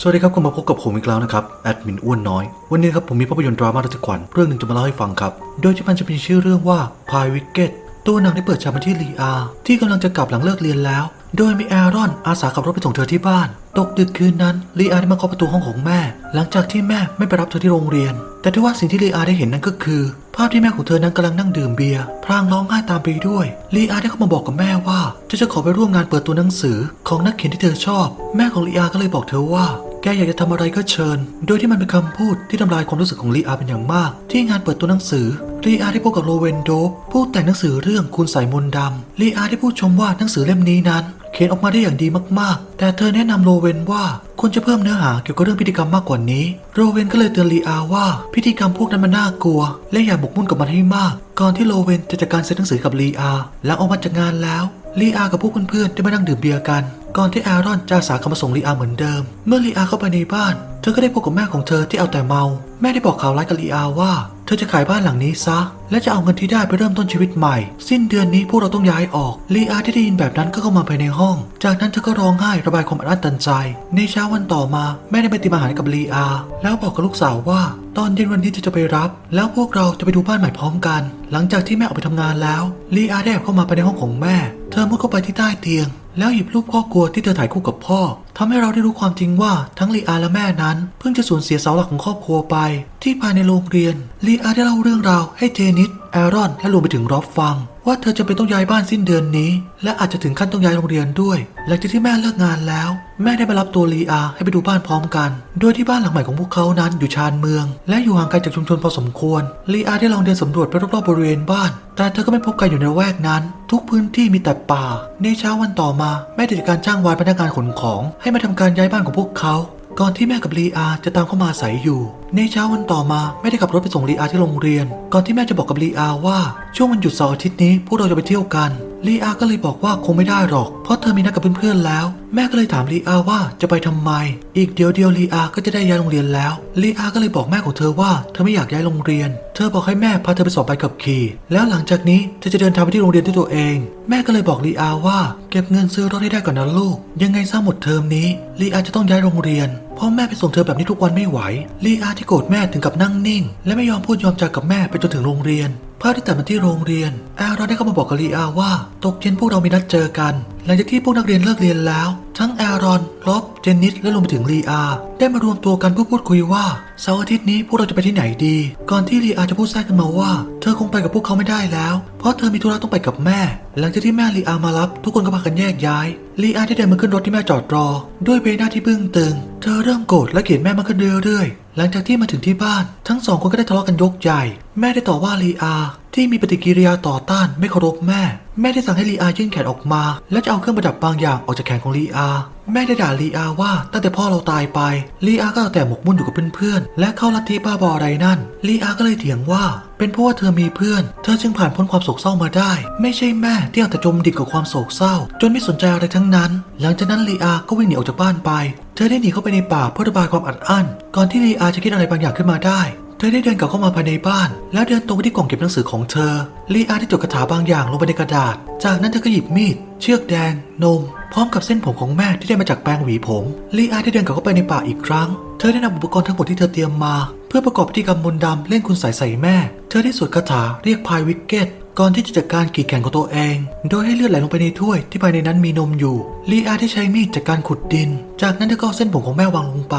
สวัสดีครับคุณมาพบกับผมอีกแล้วนะครับแอดมินอ้วนน้อย วันนี้ครับผมมีภาพยนตร์ดราม่าระทึกขวัญเรื่องหนึ่งจะมาเล่าให้ฟังครับ โดยที่มันจะมีชื่อเรื่องว่าพายวิกเก็ตตัวหนังได้เปิดฉากมาที่ลีอาที่กำลังจะกลับหลังเลิกเรียนแล้ว โดยมีแอรอนอาสาขับรถไปส่งเธอที่บ้าน ตกดึกคืนนั้นลีอาได้มาเคาะประตูห้องของแม่ หลังจากที่แม่ไม่ไปรับเธอที่โรงเรียน แต่ที่ว่าสิ่งที่ลีอาได้เห็นนั่นก็คือ ภาพที่แม่ของเธอนั้นกำลังนั่งดื่มเบียร์พลางร้องไห้ตามไปด้วยลีอาได้เข้ามาบอกกับแม่ว่าจะจะขอไปร่วมงานเปิดตัวหนังสือของนักเขียนที่เธอชอบ แม่ของลีอาก็เลยบอกเธอว่า แกอยากจะทำอะไรก็เชิญ โดยที่มันเป็นคำพูดที่ทำลายความรู้สึกของลีอาเป็นอย่างมาก ที่งานเปิดตัวหนังสือลีอาได้พบกับโรเวนโดฟผู้แต่งหนังสือเรื่องคุณใส่มนต์ดำลีอาได้พูดชมว่าหนังสือเล่มนี้นั้นเขียนออกมาได้อย่างดีมากๆ แต่เธอแนะนำโรเวนว่าควรจะเพิ่มเนื้อหาเกี่ยวกับเรื่องพิธีกรรมมากกว่านี้โรเวนก็เลยเตือนลีอาว่าพิธีกรรมพวกนั้นมันน่ากลัว และอย่าหมกมุ่นกับมันให้มาก ก่อนที่โรเวนจะจัดการเซ็นหนังสือกับลีอาหลังออกมาจากงานแล้วลีอากับพวกเพื่อนๆได้มานั่งดื่มเบียร์กัน ก่อนที่แอรอนจะอาสาเข้ามส่งลีอาเหมือนเดิม เมื่อลีอาเข้าไปในบ้าน เธอก็ได้พบกับแม่ของเธอที่เอาแต่เมา แม่ได้บอกข่าวร้ายกับลีอาว่า เธอจะขายบ้านหลังนี้ซะ และจะเอาเงินที่ได้ไปเริ่มต้นชีวิตใหม่ สิ้นเดือนนี้พวกเราต้องย้ายออกลีอาที่ได้ยินแบบนั้นก็เข้ามาภายในห้อง จากนั้นเธอก็ร้องไห้ระบายความอัดอั้นตันใจ ในเช้าวันต่อมาแม่ได้ไปตรีมอาหารกับลีอา แล้วบอกกับลูกสาวว่า ตอนเย็นวันนี้เธอจะไปรับ แล้วพวกเราจะไปดูบ้านใหม่พร้อมกัน หลังจากที่แม่ออกไปทำงานแล้วลีอาได้แอบเข้ามาภายในห้องของแม่ เธอมุดเข้าไปที่ใต้เตียง แล้วหยิบรูปครอบครัวที่เธอถ่ายคู่กับพ่อทำให้เราได้รู้ความจริงว่าทั้งลีอาและแม่นั้น เพิ่งจะสูญเสียเสาหลักของครอบครัวไป ที่ภายในโรงเรียนลีอาได้เล่าเรื่องราวให้เจนิสแอรอนและรวมไปถึงรอบฟัง ว่าเธอจะเป็นต้องย้ายบ้านสิ้นเดือนนี้ และอาจจะถึงขั้นต้องย้ายโรงเรียนด้วย หลังจากที่แม่เลิกงานแล้ว แม่ได้มารับตัวลีอาให้ไปดูบ้านพร้อมกัน โดยที่บ้านหลังใหม่ของพวกเขานั้นอยู่ชานเมือง และอยู่ห่างไกลจากชุมชนพอสมควรลีอาได้ลองเดินสำรวจไปรอบๆบริเวณบ้าน แต่เธอก็ไม่พบใครอยู่ในแวกนั้น ทุกพื้นที่มีแต่ป่า ในเช้าวันต่อมาแม่ได้จัดการจ้างวานพนักงานขนของ ให้มาทำการย้ายบ้านของพวกเขา ก่อนที่แม่กับลีอาจะตามเข้ามาอาศัยอยู่ ในเช้าวันต่อมาแม่ได้ขับรถไปส่งลีอาที่โรงเรียน ก่อนที่แม่จะบอกกับลีอาว่า ช่วงวันหยุดเสาร์อาทิตย์นี้พวกเราจะไปเที่ยวกัน ลีอาก็เลยบอกว่าคงไม่ได้หรอก เพราะเธอมีนัดกับเพื่อนๆแล้ว แม่ก็เลยถามลีอาว่าจะไปทำไม อีกเดียวเดียวลีอาก็จะได้ย้ายโรงเรียนแล้วลีอาก็เลยบอกแม่ของเธอว่าเธอไม่อยากย้ายโรงเรียน เธอบอกให้แม่พาเธอไปสอบใบขับขี่ แล้วหลังจากนี้เธอจะเดินทางไปที่โรงเรียนด้วยตัวเอง แม่ก็เลยบอกลีอาว่าเก็บเงินซื้อรถให้ได้ก่อนนะลูก ยังไงซะหมดเทอมนี้ลีอาจะต้องย้ายโรงเรียนเพราะแม่ไปส่งเธอแบบนี้ทุกวันไม่ไหวลีอาที่โกรธแม่ถึงกับนั่งนิ่ง และไม่ยอมพูดยอมจากับแม่ไปจนถึงโรงเรียนภาพที่ตัดมาที่โรงเรียนแอรอนได้เข้ามาบอกกับลีอาว่า ตกเย็นพวกเรามีนัดเจอกันหลังจากที่พวกนักเรียนเลิกเรียนแล้ว ทั้งแอรอนลอบเจนนิสและรวมไปถึงลีอา ได้มารวมตัวกันเพื่อพูดคุยว่าเสาร์อาทิตย์นี้พวกเราจะไปที่ไหนดี ก่อนที่ลีอาจะพูดแทรกขึ้นมาว่า เธอคงไปกับพวกเขาไม่ได้แล้ว เพราะเธอมีธุระต้องไปกับแม่ หลังจากที่แม่ลีอามารับ ทุกคนก็พากันแยกย้ายลีอาได้เดินมาขึ้นรถที่แม่จอดรอ ด้วยใบหน้าที่บึ้งตึง เธอเริ่มโกรธและเกลียดแม่มากขึ้นเรื่อยๆหลังจากที่มาถึงที่บ้าน ทั้งสองคนก็ได้ทะเลาะกันยกใหญ่ แม่ได้ต่อว่าลีอา ที่มีปฏิกิริยาต่อต้านไม่เคารพแม่ แม่ได้สั่งให้ลีอายื่นแขนออกมา และจะเอาเครื่องประดับบางอย่างออกจากแขนของลีอา แม่ได้ด่าลีอาว่าตั้งแต่พ่อเราตายไปลีอาก็เอาแต่หมกมุ่นอยู่กับเพื่อนๆและเข้าลัทธิบ้าบออะไรนั่นลีอาก็เลยเถียงว่า เป็นเพราะว่าเธอมีเพื่อน เธอจึงผ่านพ้นความโศกเศร้ามาได้ ไม่ใช่แม่ที่เอาแต่จมดิ่งกับความโศกเศร้า จนไม่สนใจอะไรทั้งนั้น หลังจากนั้นลีอาก็วิ่งหนีออกจากบ้านไป เธอได้หนีเข้าไปในป่าเพื่อระบายความอัดอั้น ก่อนที่ลีอาจะคิดอะไรบางอย่างขึ้นมาได้ เธอได้เดินกลับเข้ามาภายในบ้าน แล้วเดินตรงไปที่กล่องเก็บหนังสือของเธอลีอาได้จดคาถาบางอย่างลงไปในกระดาษ จากนั้นเธอก็หยิบมีด เชือกแดง นม พร้อมกับเส้นผมของแม่ที่ได้มาจากแปรงหวีผมลีอาได้เดินกลับเข้าไปในป่าอีกครั้ง เธอได้นำอุปกรณ์ทั้งหมดที่เธอเตรียมมา เพื่อประกอบพิธีกรรมมนต์ดำเล่นคุณใส่ใส่แม่ เธอได้สวดคาถาเรียกพายวิกเก็ต ก่อนที่จะจัดการกีดแขนของตัวเอง โดยให้เลือดไหลลงไปในถ้วยที่ภายในนั้นมีนมอยู่ลีอาได้ใช้มีดจากการขุดดิน จากนั้นเธอก็เอาเส้นผมของแม่วางลงไป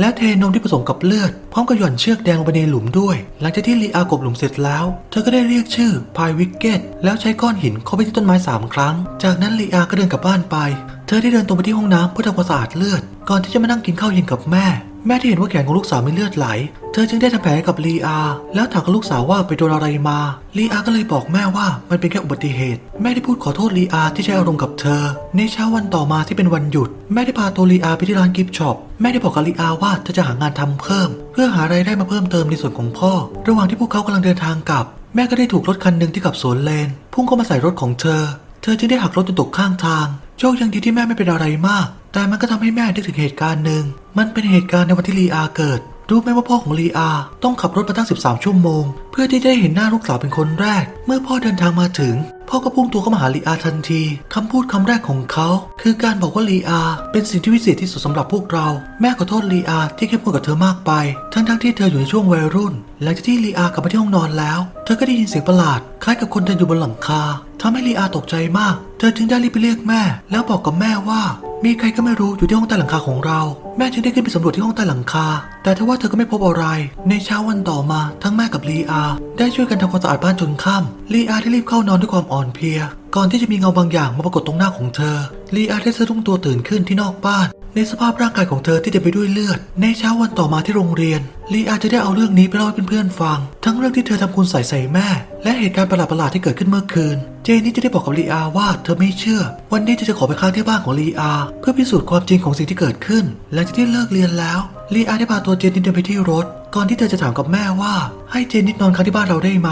และเทนมที่ผสมกับเลือด พร้อมกับหย่อนเชือกแดงลงไปในหลุมด้วย หลังจากที่ลีอากบหลุมเสร็จแล้ว เธอก็ได้เรียกชื่อพายวิกเก็ตแล้วใช้ก้อนหินเข้าไปที่ต้นไม้สามครั้ง จากนั้นลีอาก็เดินกลับบ้านไป เธอได้เดินตรงไปที่ห้องน้ำเพื่อทำความสะอาดเลือด ก่อนที่จะมานั่งกินข้าวเย็นกับแม่ แม่ที่เห็นว่าแขนของลูกสาวมีเลือดไหล เธอจึงได้ทำแผลให้กับลีอา แล้วถามกับลูกสาวว่าไปโดนอะไรมา ลีอาก็เลยบอกแม่ว่ามันเป็นแค่อุบัติเหตุ แม่ได้พูดขอโทษลีอาที่ใช้อารมณ์กับเธอ ในเช้าวันต่อมาที่เป็นวันหยุด แม่ได้พาตัวลีอาไปที่ร้านกิฟต์ช็อป แม่ได้บอกกับลีอาว่าเธอจะหางานทำเพิ่ม เพื่อหารายได้มาเพิ่มเติมในส่วนของพ่อ ระหว่างที่พวกเขากำลังเดินทางกลับ แม่ก็ได้ถูกรถคันหนึ่งที่ขับสวนเลน พุ่งเข้ามาใส่รถของเธอ เธอจึงได้หักรถจนตกข้างทาง โชคยังดีที่แม่ไม่เป็นอะไรมาก แต่มันก็ทำให้แม่นึกถึงเหตุการณ์หนึ่ง มันเป็นเหตุการณ์ในวันที่ลีอาเกิด รู้ไหมว่าพ่อของลีอาต้องขับรถมาตั้ง 13 ชั่วโมง เพื่อที่จะได้เห็นหน้าลูกสาวเป็นคนแรก เมื่อพ่อเดินทางมาถึง พ่อก็พุ่งตัวเข้ามาหาลีอาทันทีคำพูดคำแรกของเขา คือการบอกว่าลีอาเป็นสิ่งที่วิเศษที่สุดสำหรับพวกเรา แม่ขอโทษลีอาที่เข้มข้นกับเธอมากไป ทั้งๆที่เธออยู่ในช่วงวัยรุ่น หลังจากที่ลีอากลับมาที่ห้องนอนแล้ว เธอก็ได้ยินเสียงประหลาด คล้ายกับคนเดินอยู่บนหลังคาทำให้ลีอาตกใจมาก เธอจึงได้รีบไปเรียกแม่ แล้วบอกกับแม่ว่า มีใครก็ไม่รู้อยู่ที่ห้องใต้หลังคาของเรา แม่จึงได้ขึ้นไปสำรวจที่ห้องใต้หลังคา แต่ทว่าเธอก็ไม่พบอะไร ในเช้าวันต่อมาทั้งแม่กับลีอา ได้ช่วยกันทำความสะอาดบ้านจนค่ำลีอาได้รีบเข้านอนด้วยความอ่อนเพลีย ก่อนที่จะมีเงาบางอย่างมาปรากฏตรงหน้าของเธอลีอาได้สะดุ้งตัวตื่นขึ้นที่นอกบ้าน ในสภาพร่างกายของเธอที่เต็มไปด้วยเลือด ในเช้าวันต่อมาที่โรงเรียน ลีอาจะได้เอาเรื่องนี้ไปเล่าให้เพื่อนๆฟัง ทั้งเรื่องที่เธอทำคุณใส่ใส่แม่ และเหตุการณ์ประหลาดๆที่เกิดขึ้นเมื่อคืน เจนนี่จะได้บอกกับลีอาว่าเธอไม่เชื่อ วันนี้เธอจะขอไปค้างที่บ้านของลีอา เพื่อพิสูจน์ความจริงของสิ่งที่เกิดขึ้น หลังจากที่เลิกเรียนแล้วลีอาได้พาตัวเจนนี่เดินไปที่รถ ก่อนที่เธอจะถามกับแม่ว่า ให้เจนนิดนอนค้างที่บ้านเราได้ไหม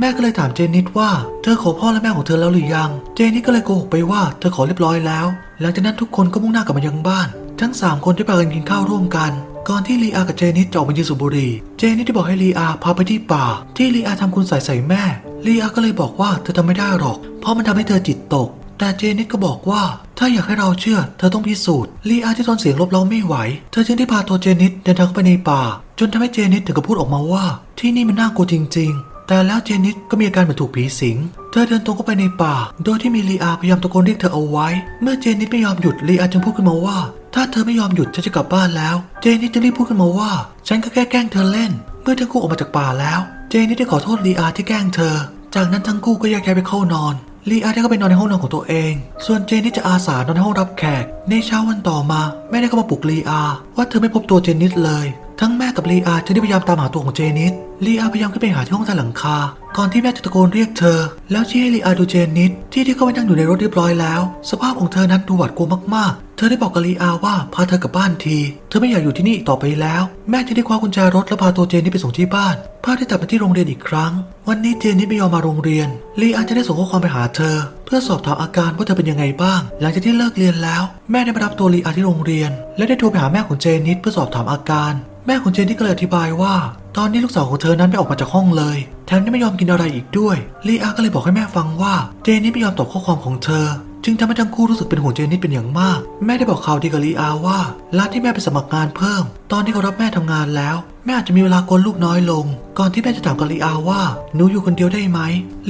แม่ก็เลยถามเจนนิดว่า เธอขอพ่อและแม่ของเธอแล้วหรือยัง เจนนิดก็เลยโกหกไปว่าเธอขอเรียบร้อยแล้ว หลังจากนั้นทุกคนก็มุ่งหน้ากลับมายังบ้าน ทั้งสามคนได้พากันกินข้าวร่วมกัน ก่อนที่ลีอากับเจนิดจะออกมายืนสูบบุหรี่ เจนิดได้บอกให้ลีอาพาไปที่ป่า ที่ลีอาทำคุณใส่ใส่แม่ ลีอาก็เลยบอกว่าเธอทำไม่ได้หรอก เพราะมันทำให้เธอจิตตก แต่เจนิดก็บอกว่า ถ้าอยากให้เราเชื่อ เธอต้องพิสูจน์ ลีอาที่ทนเสียงลบเล้าไม่ไหว เธอจึงได้พาตัวเจนิดเดินทางเข้าไปในป่า จนทำให้เจนิดถึงกับพูดออกมาว่า ที่นี่มันน่ากลัวจริง ๆ แต่แล้วเจนิดก็มีอาการเหมือนถูกผีสิง เธอเดินตรงเข้าไปในป่า โดยที่มีลีอาพยายามตะโกนเรียกเธอเอาไว้ เมื่อเจนิดไม่ยอมหยุดลีอาจึงพูดขึ้นมาว่า ถ้าเธอไม่ยอมหยุดฉันจะกลับบ้านแล้ว เจนิดจึงรีบพูดขึ้นมาว่า ฉันก็แค่แกล้งเธอเล่น เมื่อทั้งคู่ออกมาจากป่าแล้ว เจนิดได้ขอโทษลีอาที่แกล้งเธอ จากนั้นทั้งคู่ก็แยกย้ายไปเข้านอนลีอาได้เข้าไปนอนในห้องนอนของตัวเอง ส่วนเจนนิดจะอาสานอนในห้องรับแขก ในเช้าวันต่อมาแม่ได้เข้ามาปลุกลีอา ว่าเธอไม่พบตัวเจนนิดเลย ทั้งแม่กับลีอาจึงได้พยายามตามหาตัวของเจนิดลีอาพยายามขึ้นไปหาที่ห้องใต้หลังคา ก่อนที่แม่จะตะโกนเรียกเธอ แล้วชี้ให้ลีอาดูเจนิดที่ที่เขาไปนั่งอยู่ในรถเรียบร้อยแล้ว สภาพของเธอนั้นดูหวาดกลัวมากๆ เธอได้บอกกับลีอาว่าพาเธอกลับบ้านที เธอไม่อยากอยู่ที่นี่ต่อไปแล้ว แม่จึงได้คว้ากุญแจรถแล้วพาตัวเจนิดไปส่งที่บ้าน พาได้กลับมาที่โรงเรียนอีกครั้ง วันนี้เจนิดไม่ยอมมาโรงเรียน ลีอาจะได้ส่งข้อความไปหาเธอ เพื่อสอบถามอาการว่าเธอเป็นยังไงบ้าง หลังจากที่เลิกเรียนแล้ว แม่ได้มารับตัวลีอาที่โรงเรียน และได้โทรไปหาแม่ของเจนนิดเพื่อสอบถามอาการ แม่ของเจนนี่ก็เลยอธิบายว่า ตอนนี้ลูกสาวของเธอนั้นไม่ออกมาจากห้องเลย แถมยังไม่ยอมกินอะไรอีกด้วยลีอาก็เลยบอกให้แม่ฟังว่าเจนนี่ไม่ยอมตอบข้อความของเธอ จึงทำให้ทั้งคู่รู้สึกเป็นห่วงเจนนี่เป็นอย่างมาก แม่ได้บอกข่าวดีกับลีอาว่าร้านที่แม่ไปสมัครงานเพิ่ม ตอนที่เขารับแม่ทำงานแล้ว แม่อาจจะมีเวลากวนลูกน้อยลง ก่อนที่แม่จะถามกับลีอาว่าหนูอยู่คนเดียวได้ไหม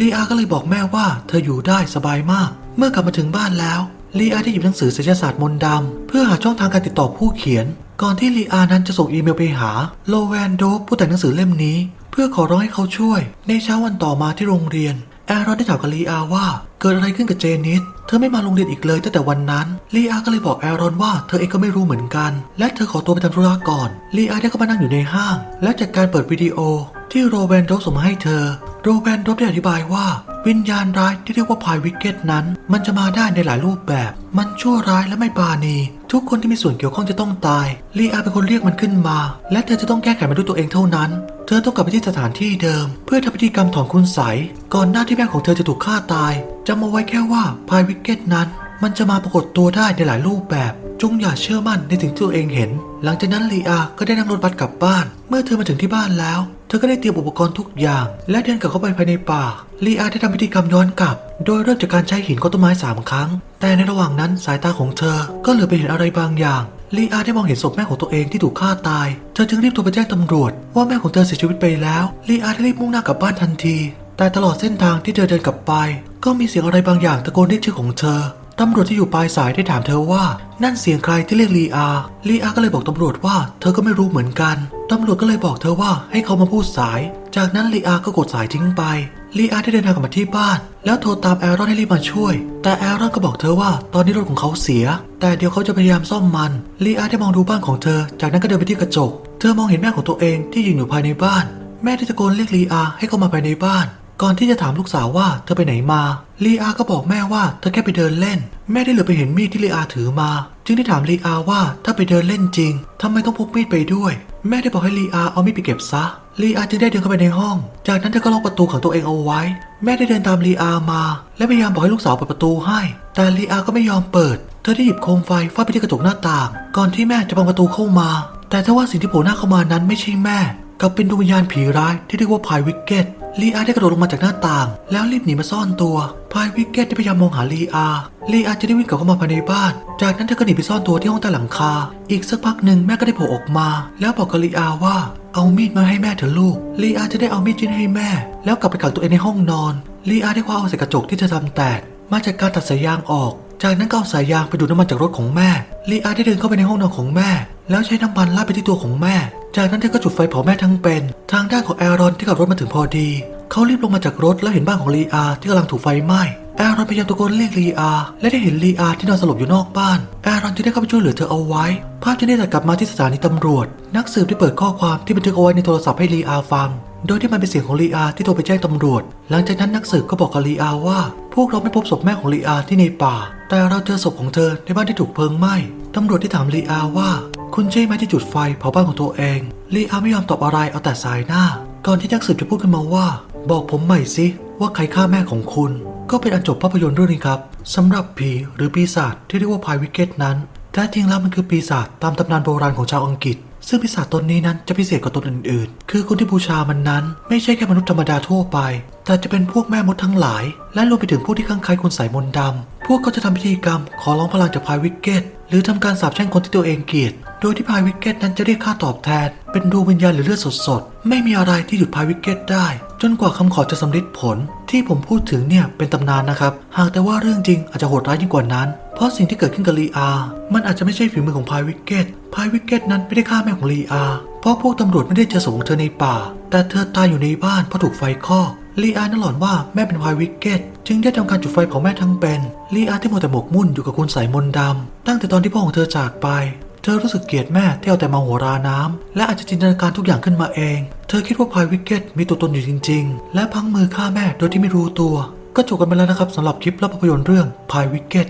ลีอาก็เลยบอกแม่ว่า เธออยู่ได้สบายมาก เมื่อกลับมาถึงบ้านแล้วลีอาได้หยิบหนังสือศิลปศาสตร์มนต์ดำเพื่อหาช่องทางการติดต่อผู้เขียน ก่อนที่ลีอานั้นจะส่งอีเมลไปหาโลแวนโดฟผู้แต่งหนังสือเล่มนี้ เพื่อขอร้องให้เขาช่วย ในเช้าวันต่อมาที่โรงเรียน แอรอนได้ถามกับลีอาว่า เกิดอะไรขึ้นกับเจนิสเธอไม่มาโรงเรียนอีกเลยตั้งแต่วันนั้นลีอาก็เลยบอกแอรอนว่าเธอเองก็ไม่รู้เหมือนกัน และเธอขอตัวไปทำธุระก่อนลีอาได้เข้ามานั่งอยู่ในห้าง และจากการเปิดวิดีโอ ที่โรแวนโดฟส่งมาให้เธอ โรแวนโดฟได้อธิบายว่า วิญญาณร้ายที่เรียกว่าพายวิกเก็ตนั้น มันจะมาได้ในหลายรูปแบบ มันชั่วร้ายและไม่ปราณี ทุกคนที่มีส่วนเกี่ยวข้องจะต้องตายลีอาเป็นคนเรียกมันขึ้นมา และเธอจะต้องแก้ไขมันด้วยตัวเองเท่านั้น เธอต้องกลับไปที่สถานที่เดิม เพื่อทำพิธีกรรมถอนคุณไสก่อนหน้าที่แม่ของเธอจะถูกฆ่าตายจำเอาไว้แค่ว่าพายวิกเก็ตนั้น มันจะมาปรากฏตัวได้ในหลายรูปแบบ จงอย่าเชื่อมั่นในสิ่งที่ตัวเองเห็น หลังจากนั้นลีอาก็ได้นั่งรถบัสกลับบ้าน เมื่อเธอมาถึงที่บ้านแล้ว เธอก็ได้เตรียมอุปกรณ์ทุกอย่าง และเดินกลับเข้าไปภายในป่า ลีอาได้ทำพิธีกรรมย้อนกลับ โดยเริ่มจากการใช้หินก้อนต้นไม้สามครั้ง แต่ในระหว่างนั้นสายตาของเธอ ก็เหลือไปเห็นอะไรบางอย่างลีอาได้มองเห็นศพแม่ของตัวเองที่ถูกฆ่าตาย เธอจึงรีบโทรไปแจ้งตำรวจ ว่าแม่ของเธอเสียชีวิตไปแล้วลีอาได้รีบมุ่งหน้ากลับบ้านทันที แต่ตลอดเส้นทางที่เธอเดินกลับไป ก็มีเสียงอะไรบางอย่างตะโกนเรียกชื่อของเธอ ตำรวจที่อยู่ปลายสายได้ถามเธอว่า นั่นเสียงใครที่เรียกลีอา ลีอาก็เลยบอกตำรวจว่า เธอก็ไม่รู้เหมือนกัน ตำรวจก็เลยบอกเธอว่าให้เขามาพูดสาย จากนั้นลีอาก็กดสายทิ้งไป ลีอาได้เดินทางกลับมาที่บ้าน แล้วโทรตามแอรอนให้รีบมาช่วย แต่แอรอนก็บอกเธอว่าตอนนี้รถของเขาเสีย แต่เดี๋ยวเขาจะพยายามซ่อมมัน ลีอาได้มองดูบ้านของเธอ จากนั้นก็เดินไปที่กระจก เธอมองเห็นแม่ของตัวเองที่ยืนอยู่ภายในบ้าน แม่ได้ตะโกนเรียกลีอาให้เข้ามาภายในบ้าน ก่อนที่จะถามลูกสาวว่าเธอไปไหนมาลีอาก็บอกแม่ว่าเธอแค่ไปเดินเล่น แม่ได้เหลือไปเห็นมีดที่ลีอาถือมา จึงได้ถามลีอาว่าถ้าไปเดินเล่นจริงทำไมต้องพกมีดไปด้วย แม่ได้บอกให้ลีอาเอามีดไปเก็บซะลีอาจึงได้เดินเข้าไปในห้อง จากนั้นเธอก็ล็อกประตูขังตัวเองเอาไว้ แม่ได้เดินตามลีอามา และพยายามบอกให้ลูกสาวเปิดประตูให้ แต่ลีอาก็ไม่ยอมเปิด เธอได้หยิบโคมไฟฟาดไปที่กระจกหน้าต่าง ก่อนที่แม่จะพังประตูเข้ามา แต่ถ้าว่าสิ่งที่โผล่หน้าเข้ามานั้นไม่ใช่แม่กับเป็นดวงวิญญาณผีร้ายที่เรียกว่าพายวิกเกต ลีอาได้กระโดดลงมาจากหน้าต่าง แล้วรีบหนีมาซ่อนตัว พายวิกเกตได้พยายามมองหาลีอาลีอาจะได้วิ่งกลับเข้ามาภายในบ้าน จากนั้นเธอก็หนีไปซ่อนตัวที่ห้องใต้หลังคา อีกสักพักหนึ่งแม่ก็ได้โผล่ออกมา แล้วบอกกับลีอาว่า เอามีดมาให้แม่เถอะลูก ลีอาจะได้เอามีดจิ้นให้แม่ แล้วกลับไปขังตัวเองในห้องนอน ลีอาได้คว้าเอาใส่กระจกที่เธอทำแตก มาจากการตัดสายยางออก จากนั้นก็เอาสายยางไปดูดน้ำมันจากรถของแม่ ลีอาได้เดินเข้าไปในห้องนอนของแม่ แล้วใช้น้ำมันราดไปที่ตัวของแม่ จากนั้นเธอก็จุดไฟเผาแม่ทั้งเป็น ทางด้านของแอรอนที่ขับรถมาถึงพอดี เขารีบลงมาจากรถแล้วเห็นบ้านของลีอาที่กำลังถูกไฟไหม้ แอรอนพยายามตะโกนเรียกลีอาและได้เห็นลีอาที่นอนสลบอยู่นอกบ้านแอรอนจึงได้เข้าไปช่วยเหลือเธอเอาไว้ ภาพจะได้ตัดกลับมาที่สถานีตำรวจ นักสืบได้เปิดข้อความที่บันทึกเอาไว้ในโทรศัพท์ให้ลีอาฟัง โดยที่มันเป็นเสียงของลีอาที่โทรไปแจ้งตำรวจ หลังจากนั้นนักสืบก็บอกกับลีอาว่า พวกเราไม่พบศพแม่ของลีอาที่ในป่า แต่เราเจอศพของเธอในบ้านที่ถูกเพลิงไหม้ตำรวจที่ถามลีอาว่าคุณใช่ไหมที่จุดไฟเผาบ้านของตัวเองลีอาไม่ยอมตอบอะไรเอาแต่สายหน้า ก่อนที่นักสืบจะพูดขึ้นมาว่า บอกผมใหม่สิว่าใครฆ่าแม่ของคุณ ก็เป็นอันจบภาพยนตร์เรื่องนี้ครับสำหรับผีหรือปีศาจที่เรียกว่าพายวิกเก็ตนั้นแท้จริงแล้วมันคือปีศาจตามตำนานโบราณของชาวอังกฤษ ซึ่งปีศาจตนนี้นั้นจะพิเศษกว่าตนอื่นๆ คือคนที่บูชามันนั้น ไม่ใช่แค่มนุษย์ธรรมดาทั่วไป แต่จะเป็นพวกแม่มดทั้งหลาย และรวมไปถึงผู้ที่ข้างใครคุณใส่มนต์ดำพวกเขาจะทำพิธีกรรม ขอร้องพลังจากพายวิกเก็ตหรือทำการสาปแช่งคนที่ตัวเองเกลียด โดยที่พายวิกเก็ตนั้นจะเรียกค่าตอบแทน เป็นดวงวิญญาณหรือเลือดสดๆ ไม่มีอะไรที่หยุดพายวิกเก็ตได้ จนกว่าคำขอจะสำเร็จผลที่ผมพูดถึงเนี่ยเป็นตำนานนะครับ หากแต่ว่าเรื่องจริงอาจจะโหดร้ายยิ่งกว่านั้น เพราะสิ่งที่เกิดขึ้นกับลีอามันอาจจะไม่ใช่ฝีมือของพายวิกเก็ตพายวิกเก็ตนั้นไม่ได้ฆ่าแม่ของลีอาเพราะพวกตำรวจไม่ได้เจอศพของเธอในป่า แต่เธอตายอยู่ในบ้านเพราะถูกไฟคอกลีอานั่นหลอนว่าแม่เป็นพายวิกเก็ตจึงได้ทำการจุดไฟเผาแม่ทั้งเป็นลีอาที่มัวแต่หมกมุ่นอยู่กับคุณสายมนต์ดำตั้งแต่ตอนที่พ่อของเธอจากไป เธอรู้สึกเกลียดแม่ที่เอาแต่มาหัวราน้ำและอาจจะจินตนาการทุกอย่างขึ้นมาเอง เธอคิดว่าพายวิกเก็ตมีตัวตนอยู่จริง ๆ และพังมือฆ่าแม่โดยที่ไม่รู้ตัว ก็จบกันไปแล้วนะครับสำหรับคลิปและภาพยนตร์เรื่องพายวิกเก็ต